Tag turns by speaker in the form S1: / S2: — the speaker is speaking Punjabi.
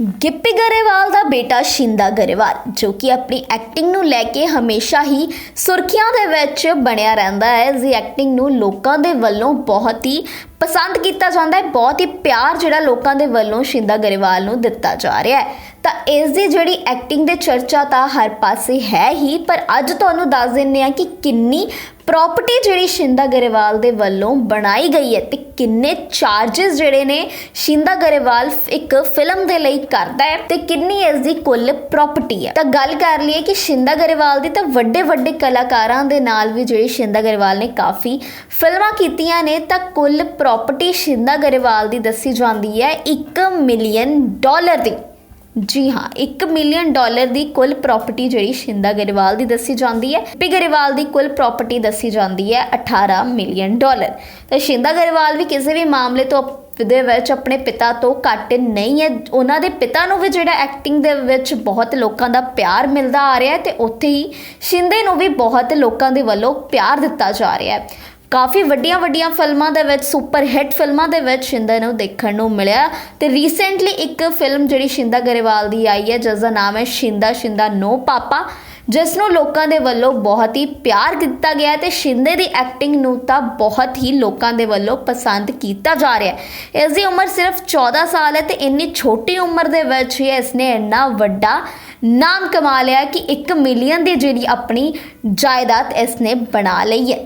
S1: ਗਿੱਪੀ ਗਰੇਵਾਲ ਦਾ ਬੇਟਾ ਸ਼ਿੰਦਾ ਗਰੇਵਾਲ, ਜੋ ਕਿ ਆਪਣੀ ਐਕਟਿੰਗ ਨੂੰ ਲੈ ਕੇ ਹਮੇਸ਼ਾ ਹੀ ਸੁਰਖੀਆਂ ਦੇ ਵਿੱਚ ਬਣਿਆ ਰਹਿੰਦਾ ਹੈ। ਇਸ ਦੀ ਐਕਟਿੰਗ ਨੂੰ ਲੋਕਾਂ ਦੇ ਵੱਲੋਂ ਬਹੁਤ ਹੀ ਪਸੰਦ ਕੀਤਾ ਜਾਂਦਾ ਹੈ। ਬਹੁਤ ਹੀ ਪਿਆਰ ਜਿਹੜਾ ਲੋਕਾਂ ਦੇ ਵੱਲੋਂ ਸ਼ਿੰਦਾ ਗਰੇਵਾਲ ਨੂੰ ਦਿੱਤਾ ਜਾ ਰਿਹਾ ਹੈ। ਤਾਂ ਇਸ ਦੀ ਜਿਹੜੀ ਐਕਟਿੰਗ ਦੇ ਚਰਚਾ ਤਾਂ ਹਰ ਪਾਸੇ ਹੈ ਹੀ, ਪਰ ਅੱਜ ਤੁਹਾਨੂੰ ਦੱਸ ਦਿੰਨੇ ਆ ਕਿ ਕਿੰਨੀ ਪ੍ਰਾਪਰਟੀ ਜਿਹੜੀ ਸ਼ਿੰਦਾ ਗਰੇਵਾਲ ਦੇ ਵੱਲੋਂ ਬਣਾਈ ਗਈ ਹੈ ਤੇ ਕਿੰਨੇ ਚਾਰजेस ਜਿਹੜੇ ਨੇ ਸ਼ਿੰਦਾ ਗਰੇਵਾਲ ਇੱਕ ਫਿਲਮ ਦੇ ਲਈ ਕਰਦਾ ਹੈ ਤੇ ਕਿੰਨੀ ਇਸ ਦੀ ਕੁੱਲ ਪ੍ਰਾਪਰਟੀ ਹੈ। ਤਾਂ ਗੱਲ ਕਰ ਲਈਏ ਕਿ ਸ਼ਿੰਦਾ ਗਰੇਵਾਲ ਦੀ ਤਾਂ ਵੱਡੇ ਵੱਡੇ ਕਲਾਕਾਰਾਂ ਦੇ ਨਾਲ ਵੀ ਜਿਹੜੀ ਸ਼ਿੰਦਾ ਗਰੇਵਾਲ ਨੇ ਕਾਫੀ ਫਿਲਮਾਂ ਕੀਤੀਆਂ ਨੇ, ਤਾਂ ਕੁੱਲ ਪ੍ਰਾਪਰਟੀ ਸ਼ਿੰਦਾ ਗਰੇਵਾਲ ਦੀ ਦੱਸੀ ਜਾਂਦੀ ਹੈ 1 ਮਿਲੀਅਨ ਡਾਲਰ ਦੀ। ਜੀ ਹਾਂ 1 ਮਿਲੀਅਨ ਡਾਲਰ ਦੀ ਕੁੱਲ ਪ੍ਰਾਪਰਟੀ ਜਿਹੜੀ ਸ਼ਿੰਦਾ ਗਰੇਵਾਲ ਦੀ ਦੱਸੀ ਜਾਂਦੀ ਹੈ। ਪੀ ਗਰੇਵਾਲ ਦੀ ਕੁੱਲ ਪ੍ਰਾਪਰਟੀ ਦੱਸੀ ਜਾਂਦੀ ਹੈ 18 ਮਿਲੀਅਨ ਡਾਲਰ। ਤਾਂ ਸ਼ਿੰਦਾ ਗਰੇਵਾਲ ਵੀ ਕਿਸੇ ਵੀ ਮਾਮਲੇ ਤੋਂ ਦੇ ਵਿੱਚ ਆਪਣੇ ਪਿਤਾ ਤੋਂ ਘੱਟ ਨਹੀਂ ਹੈ। ਉਹਨਾਂ ਦੇ ਪਿਤਾ ਨੂੰ ਵੀ ਜਿਹੜਾ ਐਕਟਿੰਗ ਦੇ ਵਿੱਚ ਬਹੁਤ ਲੋਕਾਂ ਦਾ ਪਿਆਰ ਮਿਲਦਾ ਆ ਰਿਹਾ ਹੈ ਤੇ ਉੱਥੇ ਹੀ ਸ਼ਿੰਦੇ ਨੂੰ ਵੀ ਬਹੁਤ ਲੋਕਾਂ ਦੇ ਵੱਲੋਂ ਪਿਆਰ ਦਿੱਤਾ ਜਾ ਰਿਹਾ ਹੈ। ਕਾਫੀ ਵੱਡੀਆਂ ਵੱਡੀਆਂ ਫਿਲਮਾਂ ਦੇ ਵਿੱਚ, ਸੁਪਰ ਹਿੱਟ ਫਿਲਮਾਂ ਦੇ ਵਿੱਚ ਸ਼ਿੰਦਾ ਨੂੰ ਦੇਖਣ ਨੂੰ ਮਿਲਿਆ। ਤੇ ਰੀਸੈਂਟਲੀ ਇੱਕ ਫਿਲਮ ਜਿਹੜੀ ਸ਼ਿੰਦਾ ਗਰੇਵਾਲ ਦੀ ਆਈ ਹੈ ਜਿਸ ਦਾ ਨਾਮ ਹੈ ਸ਼ਿੰਦਾ ਸ਼ਿੰਦਾ ਨੋ ਪਾਪਾ ਜਿਸ ਨੂੰ ਲੋਕਾਂ ਦੇ ਵੱਲੋਂ ਬਹੁਤ ਹੀ ਪਿਆਰ ਦਿੱਤਾ ਗਿਆ ਹੈ ਤੇ ਸ਼ਿੰਦੇ ਦੀ ਐਕਟਿੰਗ ਨੂੰ ਤਾਂ ਬਹੁਤ ਹੀ ਲੋਕਾਂ ਦੇ ਵੱਲੋਂ ਪਸੰਦ ਕੀਤਾ ਜਾ ਰਿਹਾ ਹੈ। ਇਸ ਦੀ ਉਮਰ ਸਿਰਫ 14 ਸਾਲ ਹੈ ਤੇ ਇੰਨੀ ਛੋਟੀ ਉਮਰ ਦੇ ਵਿੱਚ ਹੀ ਇਸ ਨੇ ਇੰਨਾ ਵੱਡਾ ਨਾਮ ਕਮਾ ਲਿਆ ਕਿ 1 ਮਿਲੀਅਨ ਦੀ ਜਿਹੜੀ ਆਪਣੀ ਜਾਇਦਾਦ ਇਸ ਨੇ ਬਣਾ ਲਈ ਹੈ।